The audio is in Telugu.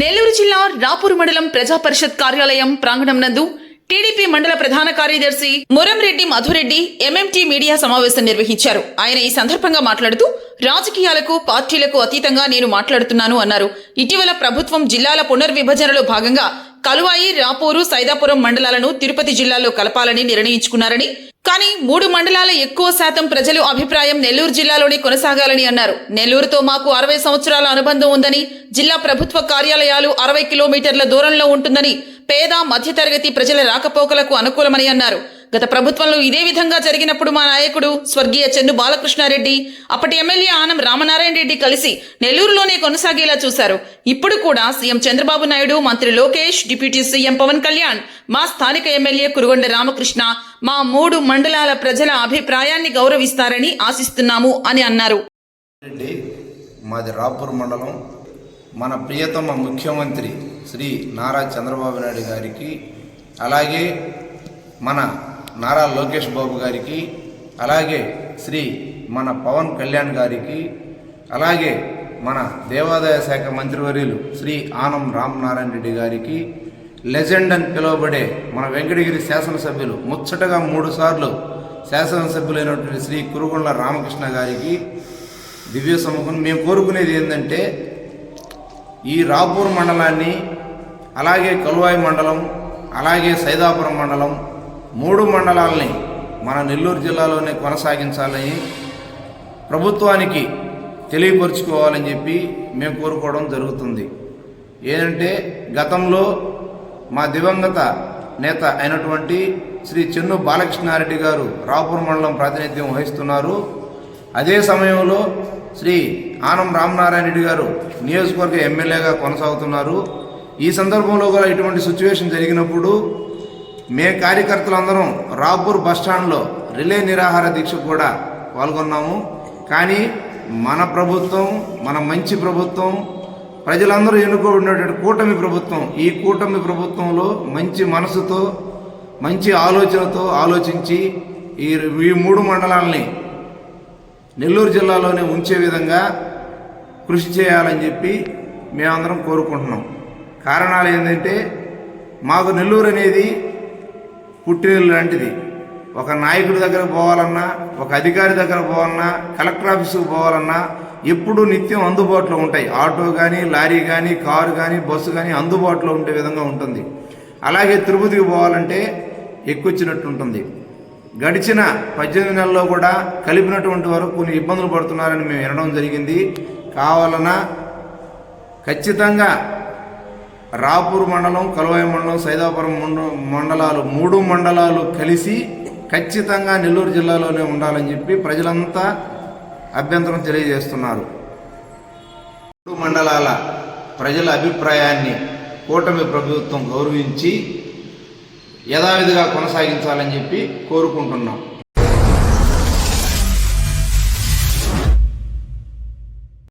నెల్లూరు జిల్లా రాపూర్ మండలం ప్రజా పరిషత్ కార్యాలయం ప్రాంగణం నందు టీడీపీ మండల ప్రధాన కార్యదర్శి మురంరెడ్డి మధురెడ్డి ఎంఎంటీ మీడియా సమావేశం నిర్వహించారు. ఆయన ఈ సందర్భంగా మాట్లాడుతూ రాజకీయాలకు పార్టీలకు అతీతంగా నేను మాట్లాడుతున్నాను అన్నారు. ఇటీవల ప్రభుత్వం జిల్లాల పునర్విభజనలో భాగంగా కలువాయి రాపూరు సైదాపురం మండలాలను తిరుపతి జిల్లాలో కలపాలని నిర్ణయించుకున్నారని కానీ మూడు మండలాల ఎక్కువ శాతం ప్రజలు అభిప్రాయం నెల్లూరు జిల్లాలోనే కొనసాగాలని అన్నారు. నెల్లూరుతో మాకు అరవై సంవత్సరాల అనుబంధం ఉందని జిల్లా ప్రభుత్వ కార్యాలయాలు అరవై కిలోమీటర్ల దూరంలో ఉంటుందని పేద మధ్యతరగతి ప్రజల రాకపోకలకు అనుకూలమని అన్నారు. గత ప్రభుత్వంలో ఇదే విధంగా జరిగినప్పుడు మా నాయకుడు స్వర్గీయ చెన్ను బాలకృష్ణారెడ్డి అప్పటి ఎమ్మెల్యే ఆనం రామనారాయణ రెడ్డి కలిసి నెల్లూరులోనే కొనసాగేలా చూశారు. ఇప్పుడు కూడా సీఎం చంద్రబాబు నాయుడు మంత్రి లోకేష్ డిప్యూటీ సీఎం పవన్ కళ్యాణ్ మా స్థానిక ఎమ్మెల్యే కురుగొండ రామకృష్ణ మా మూడు మండలాల ప్రజల అభిప్రాయాన్ని గౌరవిస్తారని ఆశిస్తున్నాము అని అన్నారు. మాది రాపూర్ మండలం. మన ప్రియతమ ముఖ్యమంత్రి శ్రీ నారా చంద్రబాబు నాయుడు గారికి అలాగే మన నారా లోకేష్ బాబు గారికి అలాగే శ్రీ మన పవన్ కళ్యాణ్ గారికి అలాగే మన దేవాదాయ శాఖ మంత్రివర్యులు శ్రీ ఆనం రామనారాయణ రెడ్డి గారికి లెజెండ్ అని పిలువబడే మన వెంకటగిరి శాసనసభ్యులు ముచ్చటగా మూడుసార్లు శాసనసభ్యులైనటువంటి శ్రీ కురుగుండ్ల రామకృష్ణ గారికి దివ్య సముఖం. మేము కోరుకునేది ఏంటంటే ఈ రాపూర్ మండలాన్ని అలాగే కలువాయి మండలం అలాగే సైదాపురం మండలం మూడు మండలాల్ని మన నెల్లూరు జిల్లాలోనే కొనసాగించాలని ప్రభుత్వానికి తెలియపరుచుకోవాలని చెప్పి మేము కోరుకోవడం జరుగుతుంది. ఏంటంటే గతంలో మా దివంగత నేత అయినటువంటి శ్రీ చెన్ను బాలకృష్ణారెడ్డి గారు రాపూర్ మండలం ప్రాతినిధ్యం వహిస్తున్నారు. అదే సమయంలో శ్రీ ఆనం రామనారాయణ రెడ్డి గారు నియోజకవర్గ ఎమ్మెల్యేగా కొనసాగుతున్నారు. ఈ సందర్భంలో కూడా ఇటువంటి సిచ్యువేషన్ జరిగినప్పుడు మే కార్యకర్తలందరం రాపూర్ బస్టాండ్లో రిలే నిరాహార దీక్ష కూడా పాల్గొన్నాము. కానీ మన ప్రభుత్వం మన మంచి ప్రభుత్వం ప్రజలందరూ ఎన్నుకోబడినటువంటి కూటమి ప్రభుత్వం ఈ కూటమి ప్రభుత్వంలో మంచి మనసుతో మంచి ఆలోచనతో ఆలోచించి ఈ ఈ మూడు మండలాల్ని నెల్లూరు జిల్లాలోనే ఉంచే విధంగా కృషి చేయాలని చెప్పి మేమందరం కోరుకుంటున్నాం. కారణాలు ఏంటంటే మాకు నెల్లూరు అనేది పుట్టినీళ్ళు లాంటిది. ఒక నాయకుడి దగ్గర పోవాలన్నా ఒక అధికారి దగ్గర పోవాలన్నా కలెక్టర్ ఆఫీసుకు పోవాలన్నా ఎప్పుడూ నిత్యం అందుబాటులో ఉంటాయి. ఆటో కానీ లారీ కానీ కారు కానీ బస్సు కానీ అందుబాటులో ఉండే విధంగా ఉంటుంది. అలాగే తిరుపతికి పోవాలంటే ఎక్కువచ్చినట్టు ఉంటుంది. గడిచిన పద్దెనిమిది నెలల్లో కూడా కలిపినటువంటి వరకు కొన్ని ఇబ్బందులు పడుతున్నారని మేము వినడం జరిగింది. కావాలన్నా ఖచ్చితంగా రాపూర్ మండలం కలువాయి మండలం సైదాపురం మండ- మండలాలు మూడు మండలాలు కలిసి ఖచ్చితంగా నెల్లూరు జిల్లాలోనే ఉండాలని చెప్పి ప్రజలంతా అభ్యంతరం తెలియజేస్తున్నారు. మూడు మండలాల ప్రజల అభిప్రాయాన్ని కూటమి ప్రభుత్వం గౌరవించి యథావిధిగా కొనసాగించాలని చెప్పి కోరుకుంటున్నాం.